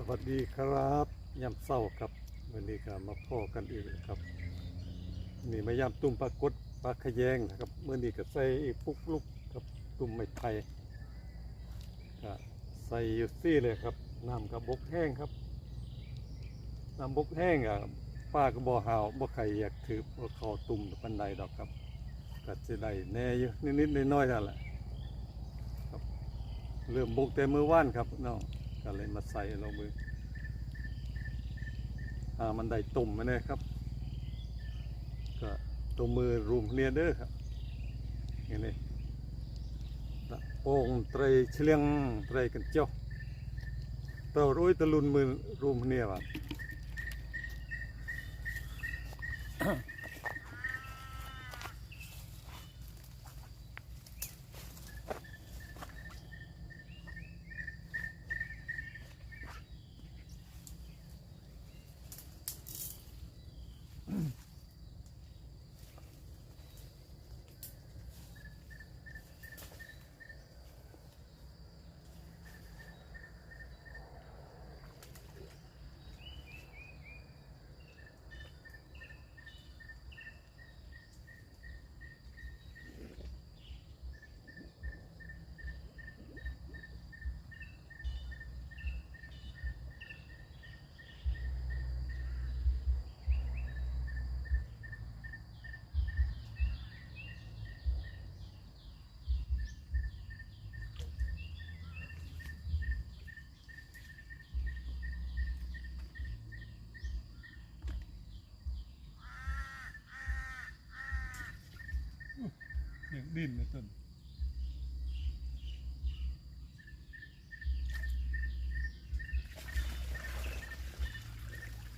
สวัสดีครับยามเศร้าครับวันนี้ก็มาพ่อกันอีกครับนี่มายามตุ่มปลากดปลาขยงนะครับเมื่อนี้ก็ใส่ปุ๊กลุกกับตุ่มไม้ไผ่ก็ใส่อยู่ซี่เลยครับน้ำกับบกแห้งครับน้ำบกแห้งอะป้าก็บ่หาวบ่ใครอยากถือว่าเขาตุ่มปันใดดอกครับก็จะได้แน่อยู่นิดๆน้อยๆนั่นแหละครับเริ่มบกแต่มือว่านครับเนาะ ก็เลยมาใส่ลงมืออ่ามันได้ตุ่มมาเนี่ยครับ ก็ตัวมือรุมเนียเด้อครับอย่างนี้ตะโป่งไตรเฉลียงไตรกันเจ้าเต่ารุ่ยตะลุนมือรุมเนียว่ะ เสียง ดินในต้น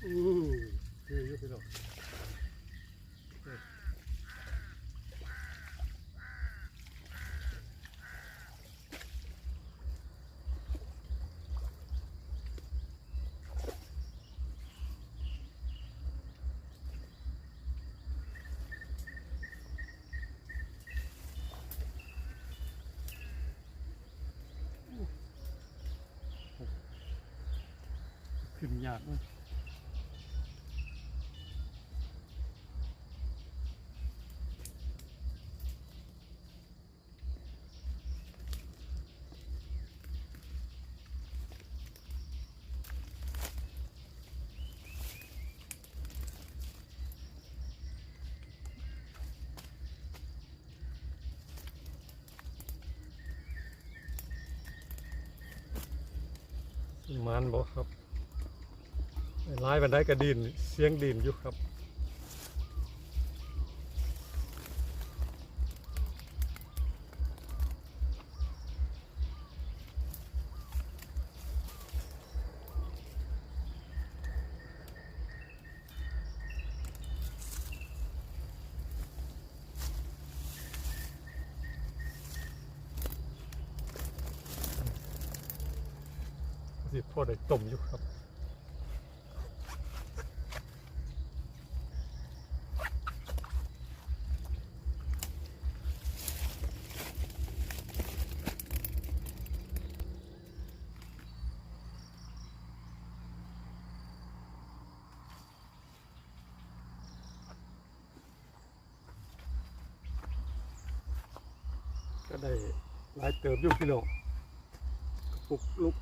อู้เฮ้ยยุบไปหรอก ขึ้นยากมั้ยมันบอกครับ ลายบันไดกระดินเสียงดินอยู่ครับสิพอได้ต้มอยู่ครับ ได้หลายเติบอยู่พี่น้องปุกลุก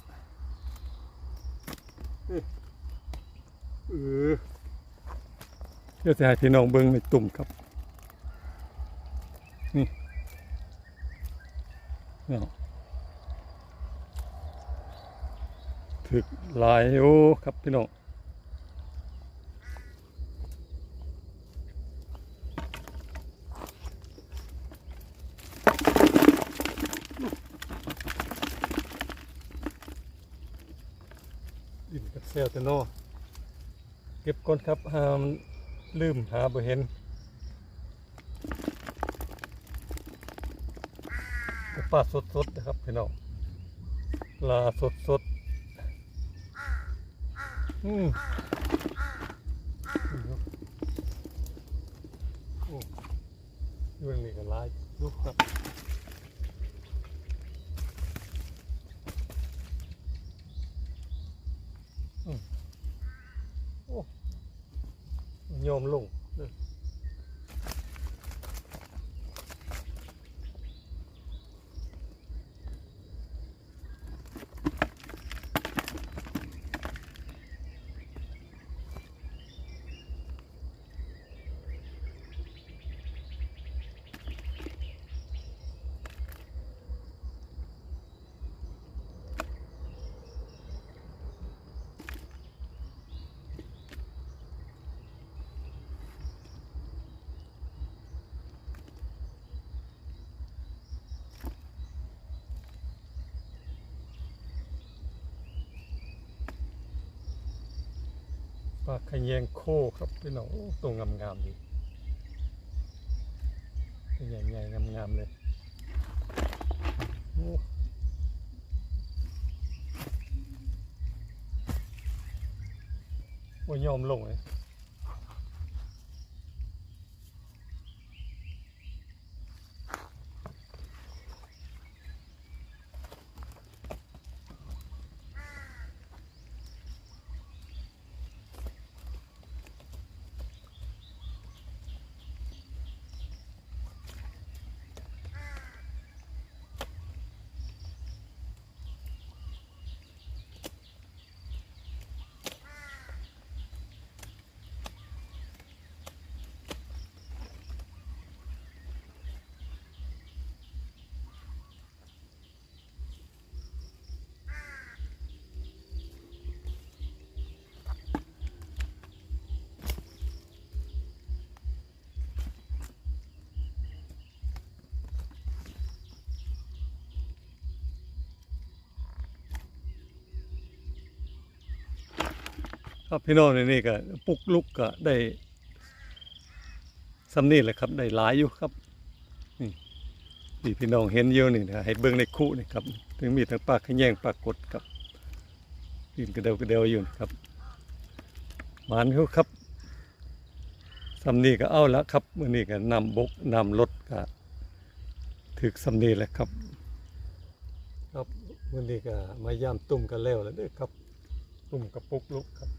เออเดี๋ยวจะให้พี่น้องเบิ้งในตุ่มครับ นี่เนาะถึกหลายโอ้ครับพี่น้อง เซลเตโนเก็บก่อนครับหามลืมหาบ่เห็นปลาสดๆนะครับพี่น้องปลาสดๆอืมโอ้ยเรื่องนี้ก็ลายลูกครับ ปลาขยงโคครับพี่น้องตัวงามๆดีใหญ่ๆงามๆเลยโอ้ว่ายอมลงเลย ครับพี่น้องในนี่ก็ปุกลุกก็ได้สำนี่แหละครับได้หลายอยู่ครับนี่ที่พี่น้องเห็นอยู่นี่นะให้เบิ่งในคู่นี่ครับถึงมีทั้งปลาขะแยงปากกดครับยืนกระเดวกระเดวอยู่นะครับหมานเขาครับสำนีก็เอาละครับมื่อนี้ก็นำบกนำรถก็ถึกสำนีแหละครับ ครับมื่อนี้ก็มาย่ามตุ่มกันแล้วแล้วเด้อครับตุ่มกระปุกลุกครับ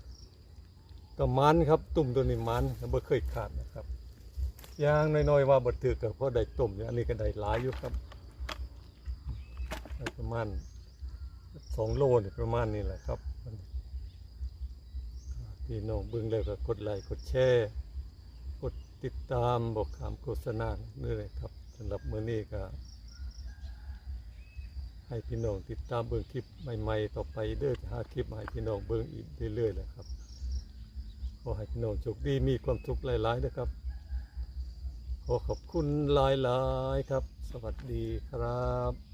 ก็มันครับ ตุ่มตัวนี้มันบ่เคยขาดนะครับยางน้อยๆว่าบ่ถือก็เพราะได้ตุ่มเนี่ยอันนี้ก็ได้หลายอยู่ครับ ประมาณสองโลนี่ประมาณนี้แหละครับพี่น้องเบิ่งแล้วก็กดไลค์กดแชร์กดติดตามบอกคำโฆษณานี่เลยครับสำหรับมื้อนี้ก็ให้พี่น้องติดตามเบิ่งคลิปใหม่ ๆ ต่อไปเด้อหาคลิปให้พี่น้องเบิ่งอีกเรื่อยๆแหละครับ ขอให้พี่น้องโชคดีมีความสุขหลายๆนะครับ ขอขอบคุณหลายๆครับ สวัสดีครับ